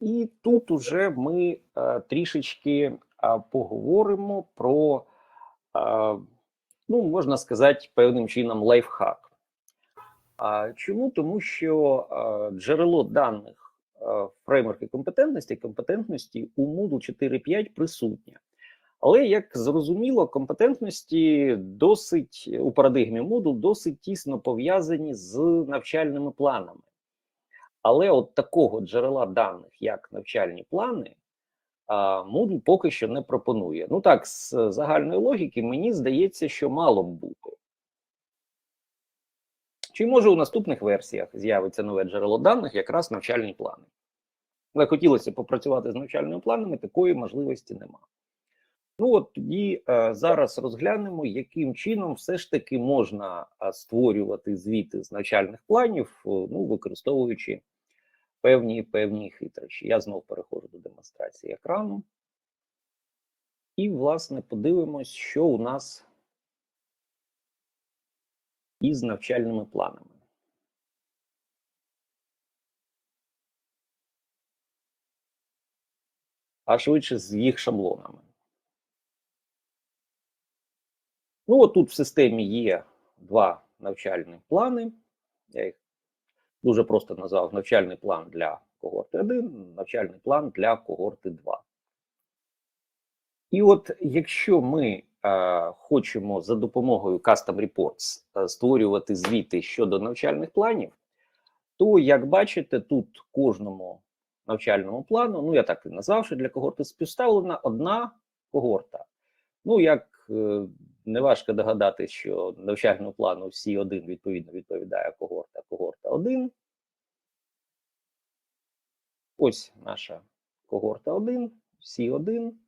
І тут уже ми е, трішечки е, поговоримо про, е, ну, можна сказати, певним чином лайфхак. А чому? Тому що джерело даних фреймворки компетентності, компетентності у Moodle 4.5 присутнє. Але як зрозуміло, компетентності досить у парадигмі Moodle досить тісно пов'язані з навчальними планами. Але от такого джерела даних, як навчальні плани, Moodle поки що не пропонує. Ну так, з загальної логіки, мені здається, що мало б бути. Чи може у наступних версіях з'явиться нове джерело даних, якраз навчальні плани? Але хотілося попрацювати з навчальними планами, такої можливості немає. Ну от тоді е, зараз розглянемо, яким чином все ж таки можна е, створювати звіти з навчальних планів, е, ну використовуючи певні певні хитрощі. Я знову переходжу до демонстрації екрану. І, власне, подивимось, що у нас із навчальними планами. А швидше з їх шаблонами. Ну, от тут в системі є два навчальні плани. Я їх дуже просто назвав навчальний план для когорти 1, навчальний план для когорти 2. І от якщо ми е, хочемо за допомогою Custom Reports е, створювати звіти щодо навчальних планів, то, як бачите, тут кожному навчальному плану, ну я так і назвав, що для когорти співставлена одна когорта. Ну, як е, неважко догадати, що навчальному плану всі один відповідно відповідає когорта, когорта 1. Ось наша когорта 1, всі 1.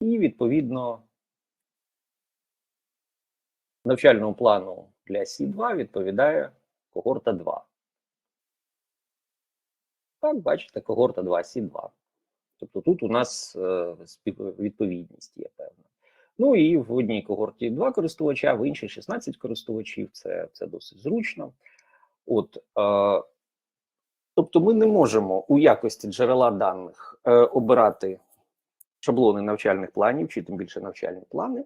І відповідно навчальному плану для Сі2 відповідає когорта 2. Так, бачите, когорта 2, Сі2. Тобто тут у нас е, відповідність є певна. Ну і в одній когорті 2 користувача, в іншій 16 користувачів. Це це досить зручно. От, е, Тобто ми не можемо у якості джерела даних е, обирати шаблони навчальних планів, чи тим більше навчальні плани,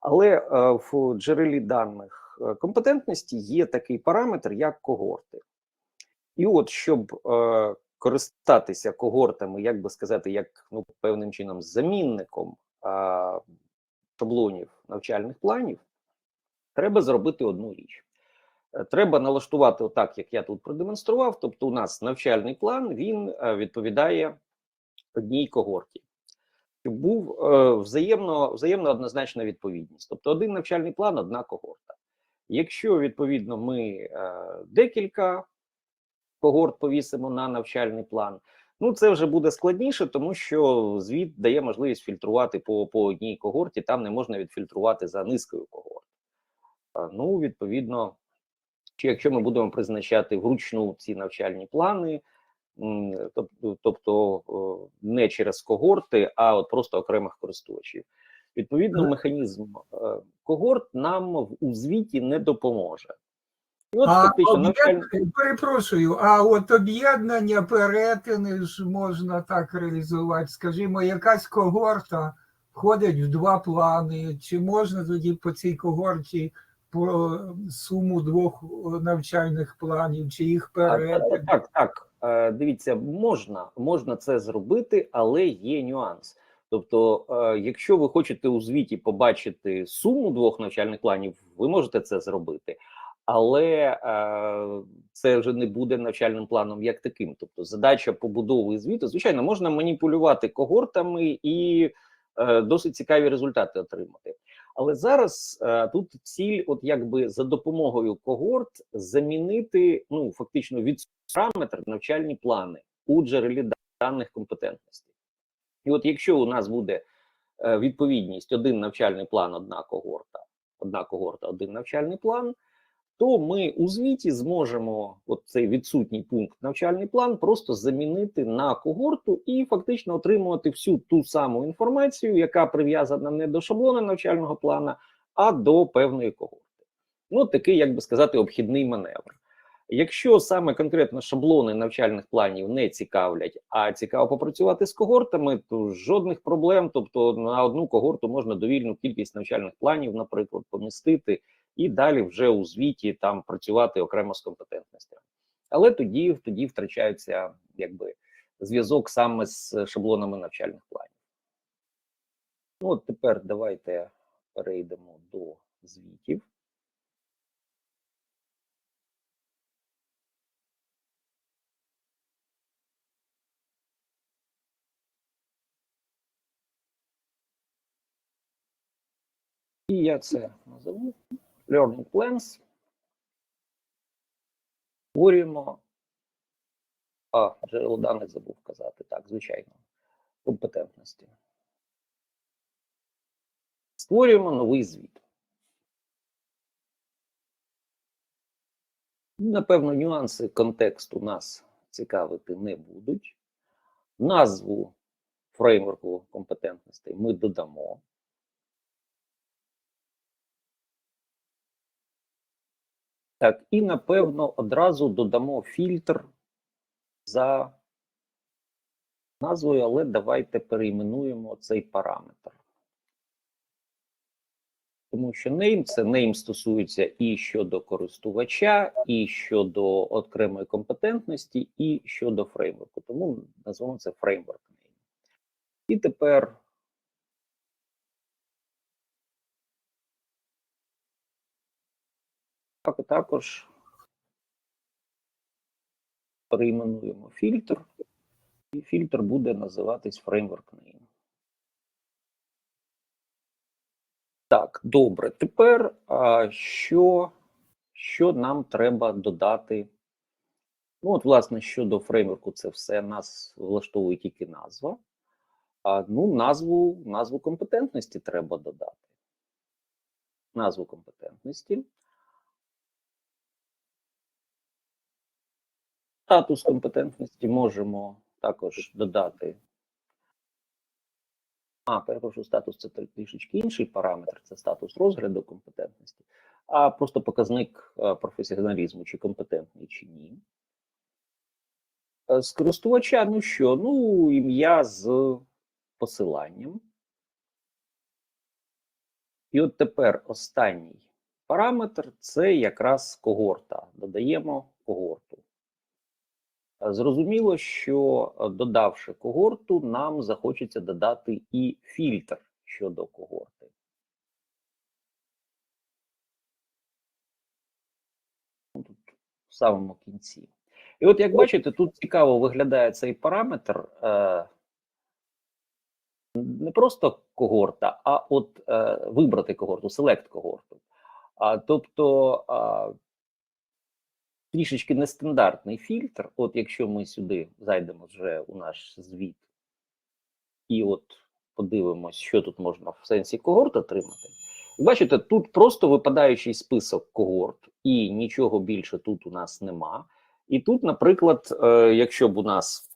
але е, в джерелі даних е, компетентності є такий параметр, як когорти. І от, щоб е, користатися когортами, як би сказати, як ну, певним чином замінником е, шаблонів навчальних планів, треба зробити одну річ. Е, треба налаштувати отак, як я тут продемонстрував. Тобто, у нас навчальний план він е, відповідає одній когорті, щоб був е, взаємно взаємно однозначна відповідність. Тобто, один навчальний план, одна когорта. Якщо відповідно ми декілька когорт повісимо на навчальний план, ну це вже буде складніше, тому що звіт дає можливість фільтрувати по, по одній когорті, там не можна відфільтрувати за низкою когорт. Ну, відповідно, чи якщо ми будемо призначати вручну ці навчальні плани, тобто, не через когорти, а от просто окремих користувачів. Відповідно, механізм е, когорт нам у звіті не допоможе. І от а фактично навчальні... перепрошую, а от об'єднання перетини ж можна так реалізувати. Скажімо, якась когорта входить в два плани, чи можна тоді по цій когорті по суму двох навчальних планів, чи їх перетин? Так, так. Е, дивіться, можна, можна це зробити, але є нюанс. Тобто, е, якщо ви хочете у звіті побачити суму двох навчальних планів, ви можете це зробити, але е, це вже не буде навчальним планом як таким. Тобто, задача побудови звіту, звичайно, можна маніпулювати когортами і досить цікаві результати отримати. Але зараз е, тут ціль, от якби за допомогою когорт, замінити ну фактично від параметр навчальні плани у джерелі даних компетентностей. І от якщо у нас буде е, відповідність один навчальний план, одна когорта, одна когорта, один навчальний план то ми у звіті зможемо от цей відсутній пункт навчальний план просто замінити на когорту і фактично отримувати всю ту саму інформацію, яка прив'язана не до шаблону навчального плана, а до певної когорти. Ну, такий, як би сказати, обхідний маневр. Якщо саме конкретно шаблони навчальних планів не цікавлять, а цікаво попрацювати з когортами, то жодних проблем. Тобто на одну когорту можна довільну кількість навчальних планів, наприклад, помістити, і далі вже у звіті там працювати окремо з компетентностями. Але тоді, тоді втрачається якби зв'язок саме з шаблонами навчальних планів. Ну, от тепер давайте перейдемо до звітів. І я це назову Learning Plans. Створюємо. А, джерело даних забув казати. Так, звичайно. Компетентності. Створюємо новий звіт. Напевно, нюанси контексту нас цікавити не будуть. Назву фреймворку компетентностей ми додамо. Так, і напевно одразу додамо фільтр за назвою, але давайте перейменуємо цей параметр. Тому що name це name стосується і щодо користувача, і щодо окремої компетентності, і щодо фреймворку. Тому назвемо це фреймворк name. І тепер Так, також перейменуємо фільтр, і фільтр буде називатись Framework Name. Так, добре. Тепер а, що, що нам треба додати? Ну, от, власне, щодо фреймворку, це все нас влаштовує тільки назва. А ну, назву, назву компетентності треба додати. Назву компетентності. Статус компетентності можемо також додати. А, перепрошую, статус це трішечки інший параметр, це статус розгляду компетентності, а просто показник е, професіоналізму, чи компетентний, чи ні. Е, З користувача, ну що, ну, ім'я з посиланням. І от тепер останній параметр це якраз когорта. Додаємо когорту. Зрозуміло, що е, додавши когорту, нам захочеться додати і фільтр щодо когорти. Ну, Тут в самому кінці. І от як бачите, тут цікаво виглядає цей параметр. Е, не просто когорта, а от е, вибрати когорту, селект когорту. Тобто трішечки нестандартний фільтр. От якщо ми сюди зайдемо вже у наш звіт, і от подивимось, що тут можна в сенсі когорт отримати. Бачите, тут просто випадаючий список когорт, і нічого більше тут у нас нема. І тут, наприклад, е, якщо б у нас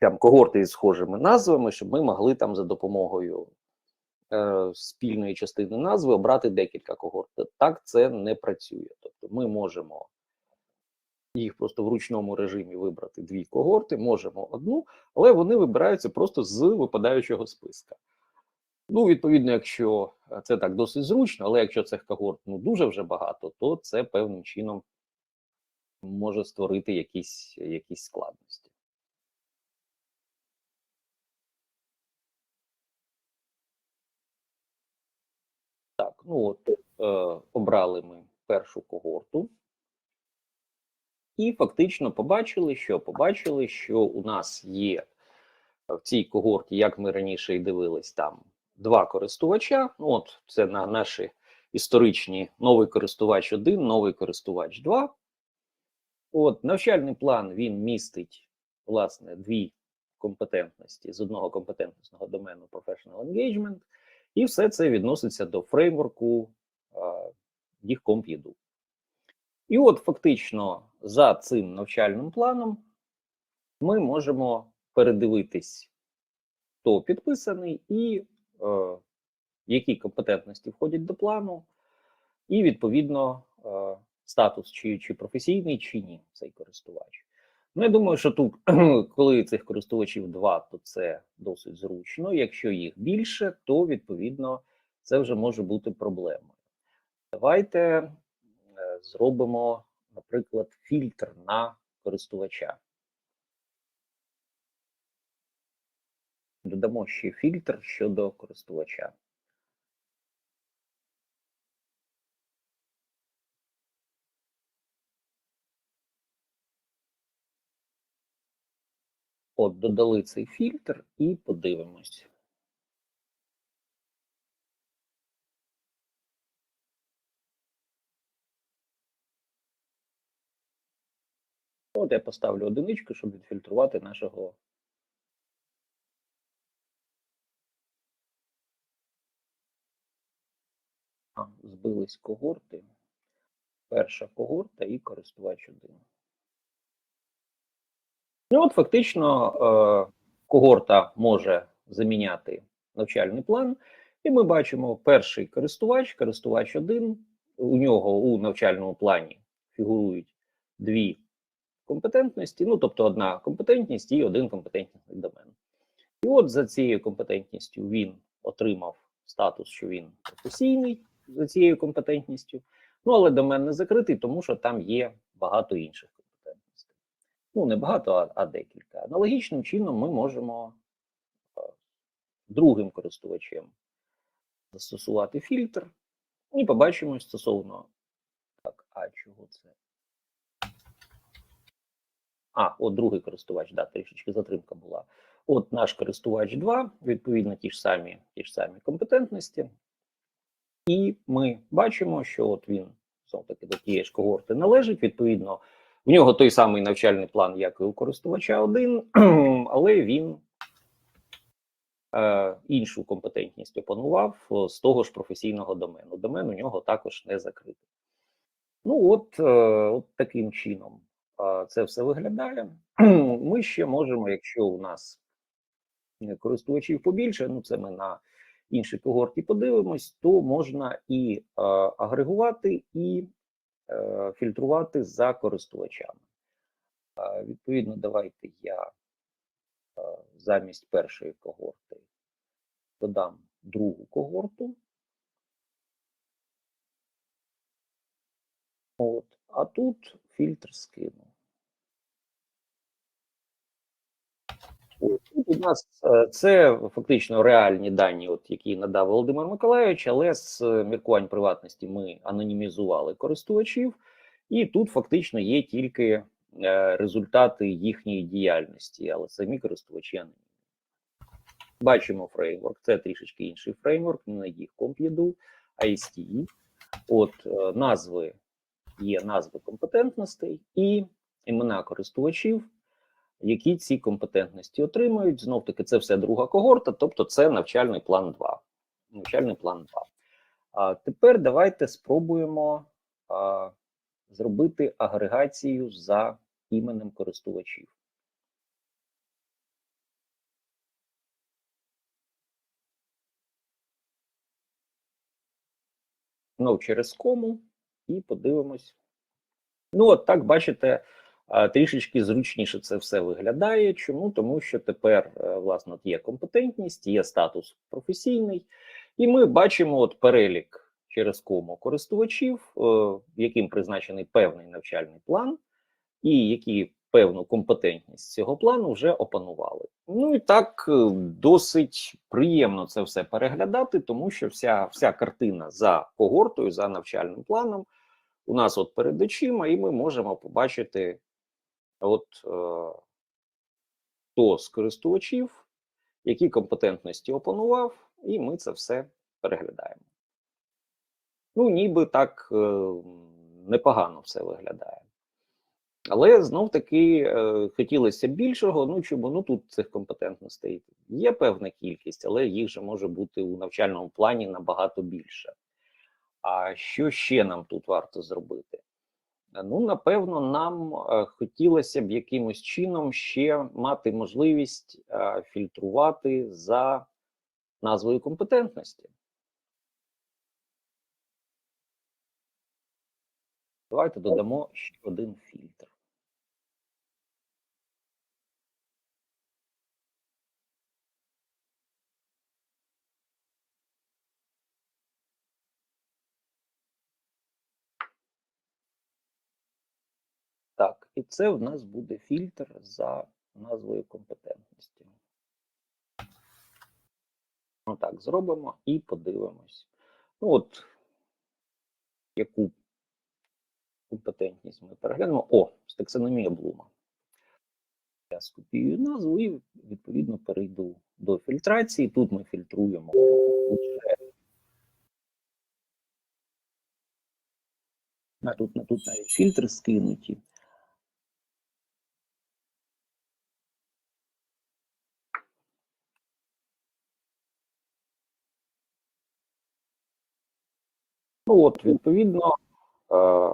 там когорти із схожими назвами, щоб ми могли там за допомогою е, спільної частини назви обрати декілька когорт. Так це не працює. Тобто ми можемо їх просто в ручному режимі вибрати дві когорти, можемо одну, але вони вибираються просто з випадаючого списка. Ну, відповідно, якщо це так досить зручно, але якщо цих когорт ну, дуже вже багато, то це певним чином може створити якісь, якісь складності. Так, ну от е, обрали ми першу когорту. І фактично побачили, що побачили, що у нас є в цій когорті, як ми раніше і дивились, там два користувача. Ну, От це на наші історичні новий користувач 1, новий користувач 2. От навчальний план він містить власне дві компетентності з одного компетентностного домену Professional Engagement, і все це відноситься до фреймворку DIGCOMP.edu. І от фактично за цим навчальним планом ми можемо передивитись, хто підписаний, і е, які компетентності входять до плану, і відповідно е, статус, чи, чи професійний, чи ні, цей користувач. Ну, я думаю, що тут, коли цих користувачів два, то це досить зручно. Якщо їх більше, то відповідно це вже може бути проблемою. Давайте зробимо, наприклад, фільтр на користувача. Додамо ще фільтр щодо користувача. От, додали цей фільтр і подивимось. От я поставлю одиничку, щоб відфільтрувати нашого. А, збились когорти. Перша когорта і користувач один. Ну, от фактично, е, когорта може заміняти навчальний план, і ми бачимо перший користувач, користувач 1, у нього у навчальному плані фігурують дві компетентності, ну тобто одна компетентність і один компетентний домен. І от за цією компетентністю він отримав статус, що він професійний за цією компетентністю. Ну але домен не закритий, тому що там є багато інших компетентностей. Ну, не багато, а, а декілька. Аналогічним чином ми можемо е, другим користувачем застосувати фільтр і побачимо стосовно так, а чого це? А, от другий користувач, да, трішечки затримка була. От наш користувач 2, відповідно, ті ж самі, ті ж самі компетентності. І ми бачимо, що от він знов таки до тієї ж когорти належить. Відповідно, в нього той самий навчальний план, як і у користувача 1, але він е, іншу компетентність опанував е, з того ж професійного домену. Домен у нього також не закритий. Ну, от, е, от таким чином це все виглядає. Ми ще можемо, якщо у нас користувачів побільше, ну це ми на іншій когорті подивимось, то можна і е, агрегувати, і е, фільтрувати за користувачами. Е, відповідно, давайте я е, замість першої когорти додам другу когорту. От, а тут фільтр скину. Тут у нас е, це фактично реальні дані, от які надав Володимир Миколайович, але з е, міркувань приватності ми анонімізували користувачів, і тут фактично є тільки е, результати їхньої діяльності, але самі користувачі анонімні. Бачимо фреймворк, це трішечки інший фреймворк, не на їх CompEdu, а ISTE. От назви є назви компетентностей і імена користувачів які ці компетентності отримують. Знов таки, це все друга когорта, тобто це навчальний план 2. Навчальний план 2. А тепер давайте спробуємо а, зробити агрегацію за іменем користувачів. Ну, через кому, і подивимось. Ну, от так бачите трішечки зручніше це все виглядає. Чому? Тому що тепер е, власне є компетентність, є статус професійний, і ми бачимо от перелік через кому користувачів, е, яким призначений певний навчальний план, і які певну компетентність цього плану вже опанували. Ну і так е, досить приємно це все переглядати, тому що вся, вся картина за когортою, за навчальним планом. У нас от перед очима, і ми можемо побачити от е, хто з користувачів, які компетентності опанував, і ми це все переглядаємо. Ну, ніби так е, непогано все виглядає. Але знов таки е, хотілося більшого. Ну чому ну тут цих компетентностей є певна кількість, але їх же може бути у навчальному плані набагато більше. А що ще нам тут варто зробити? Ну, напевно, нам е, хотілося б якимось чином ще мати можливість е, фільтрувати за назвою компетентності. Давайте додамо ще один фільтр. Так, і це в нас буде фільтр за назвою компетентності. Ну так, зробимо і подивимось. Ну от, яку компетентність ми переглянемо. О, з таксономія Блума. Я скопіюю назву і відповідно перейду до фільтрації. Тут ми фільтруємо. Тут, тут навіть фільтри скинуті. Ну от, відповідно, е,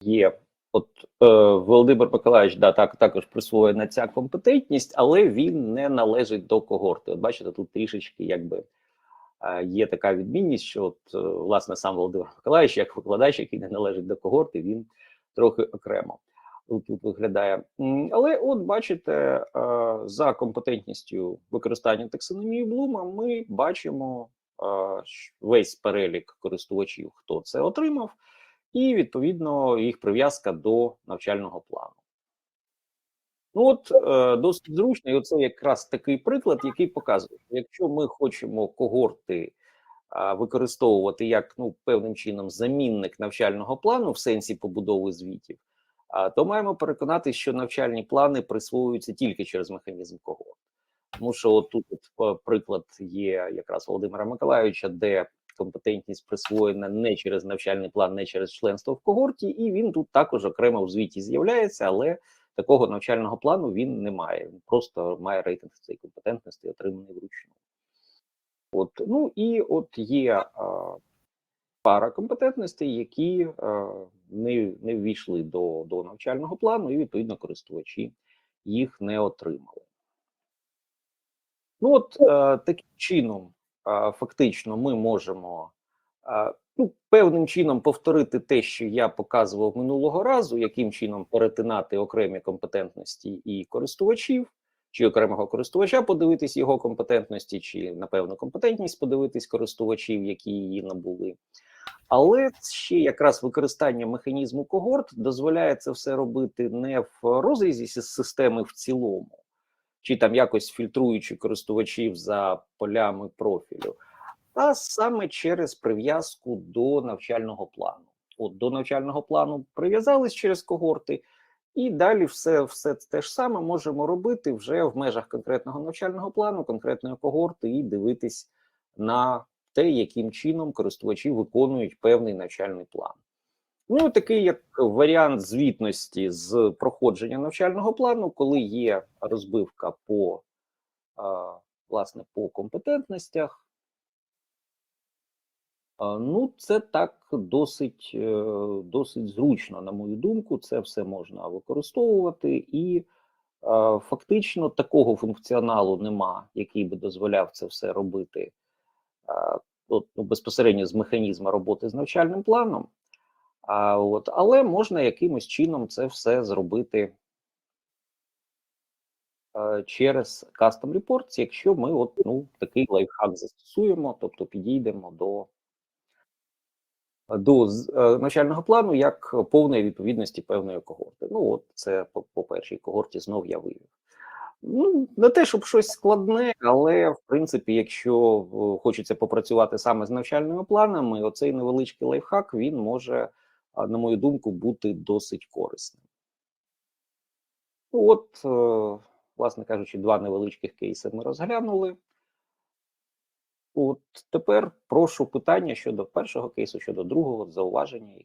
є. От е, Володимир Миколаївич, да, так також присвоєна ця компетентність, але він не належить до когорти. От бачите, тут трішечки якби е, є така відмінність, що от, е, власне сам Володимир Миколаївич, як викладач, який не належить до когорти, він трохи окремо тут, виглядає. Але от бачите, е, за компетентністю використання таксономії Блума, ми бачимо е, весь перелік користувачів, хто це отримав, і відповідно їх прив'язка до навчального плану. Ну от е, досить зручно, і оце якраз такий приклад, який показує, що якщо ми хочемо когорти використовувати як ну певним чином замінник навчального плану в сенсі побудови звітів, то маємо переконати, що навчальні плани присвоюються тільки через механізм когорт. Тому що от тут от, е, приклад є якраз Володимира Миколайовича, де компетентність присвоєна не через навчальний план, не через членство в когорті, і він тут також окремо в звіті з'являється, але такого навчального плану він не має. Він просто має рейтинг цієї компетентності, отриманий вручну. От, ну і от є а, пара компетентностей, які а, не, не ввійшли до, до навчального плану, і відповідно користувачі їх не отримали. Ну, от е, таким чином, е, фактично, ми можемо е, ну, певним чином повторити те, що я показував минулого разу, яким чином перетинати окремі компетентності і користувачів, чи окремого користувача подивитись його компетентності, чи напевно компетентність подивитись користувачів, які її набули. Але ще якраз використання механізму когорт дозволяє це все робити не в розрізі системи в цілому, чи там якось фільтруючи користувачів за полями профілю, а саме через прив'язку до навчального плану. От до навчального плану прив'язались через когорти, і далі все, все те ж саме можемо робити вже в межах конкретного навчального плану, конкретної когорти, і дивитись на те, яким чином користувачі виконують певний навчальний план. Ну, такий як варіант звітності з проходження навчального плану, коли є розбивка по власне по компетентностях. Ну, це так досить, е, досить зручно, на мою думку. Це все можна використовувати, і фактично такого функціоналу нема, який би дозволяв це все робити от, ну, безпосередньо з механізму роботи з навчальним планом. А, от, але можна якимось чином це все зробити через Custom Reports, якщо ми от, ну, такий лайфхак застосуємо, тобто підійдемо до, до е, навчального плану як повної відповідності певної когорти. Ну, от це по, по першій когорті знов я вивів. Ну, не те, щоб щось складне, але в принципі, якщо хочеться попрацювати саме з навчальними планами, оцей невеличкий лайфхак він може, на мою думку, бути досить корисним. От, е, власне кажучи, два невеличких кейси ми розглянули. От тепер прошу питання щодо першого кейсу, щодо другого зауваження.